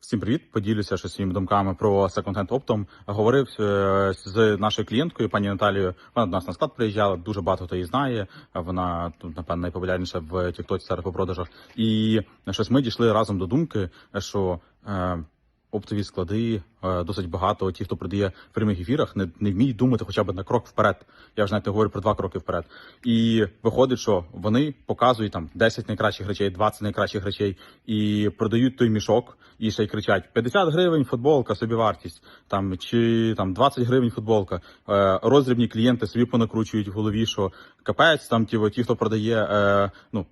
Всім привіт! Поділюся ще своїми думками про секонд-хенд оптом. Говорив е, з нашою клієнткою, пані Наталією. Вона до нас на склад приїжджала. Дуже багато хто її знає. Вона тут, напевно, найпопулярніша в Тіктоці серед по продажах. І щось ми дійшли разом до думки, що е, оптові склади е, досить багато. Ті, хто продає в прямих ефірах, не, не вміють думати хоча б на крок вперед. Я вже не говорю про два кроки вперед. І виходить, що вони показують там 10 найкращих речей, 20 найкращих речей і продають той мішок, і ще й кричать 50 гривень футболка, собівартість, там чи там 20 гривень футболка. Е, роздрібні клієнти собі понакручують в голові, що капець, там ті, ті хто продає, е, ну.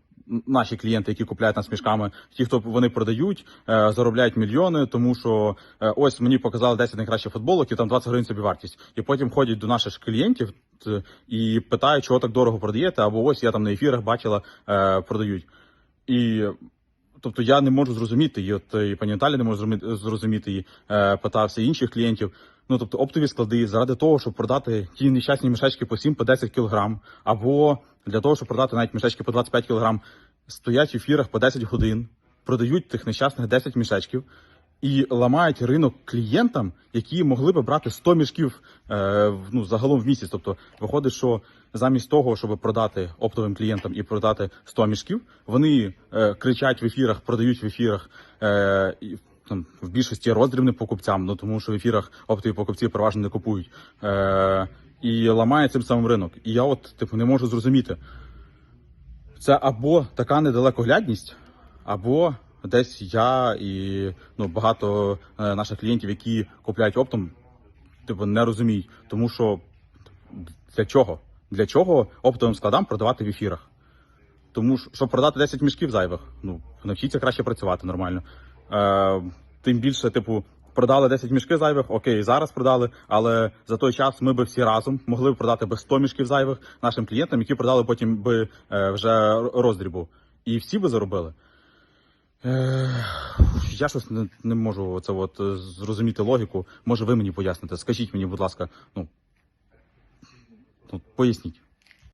Наші клієнти, які купляють нас мішками, ті, хто вони продають, е, заробляють мільйони, тому що е, ось мені показали 10 найкращих футболок, і там 20 гривень собі вартість. І потім ходять до наших клієнтів і питають, чого так дорого продаєте, або ось я там на ефірах бачила, е, продають. І тобто я не можу зрозуміти, і от і пані Наталі не може зрозуміти- її, е, питався інших клієнтів. Ну тобто оптові склади заради того, щоб продати ті нещасні мішечки по 7 по 10 кілограм, або для того, щоб продати навіть мішечки по 25 кілограм, стоять в ефірах по 10 годин, продають тих нещасних 10 мішечків. І ламають ринок клієнтам, які могли би брати 100 мішків е, ну, загалом в місяць. Тобто виходить, що замість того, щоб продати оптовим клієнтам і продати 100 мішків, вони е, кричать в ефірах, продають в ефірах е, там, в більшості роздрібним покупцям, ну тому що в ефірах оптові покупці переважно не купують. Е, і ламає цим самим ринок. І я от типу не можу зрозуміти. Це або така недалекоглядність, або десь я і ну, багато е, наших клієнтів, які купляють оптом, типу, не розуміють. Тому що для чого? Для чого оптовим складам продавати в ефірах? Тому що, щоб продати 10 мішків зайвих, ну, навчіться краще працювати нормально. Е, тим більше, типу, продали 10 мішків зайвих, окей, зараз продали, але за той час ми би всі разом могли б продати би 100 мішків зайвих нашим клієнтам, які продали потім би е, вже роздрібу. І всі би заробили. Е, я щось не, не можу це от е, зрозуміти логіку. Може, ви мені поясните? Скажіть мені, будь ласка, ну, ну поясніть.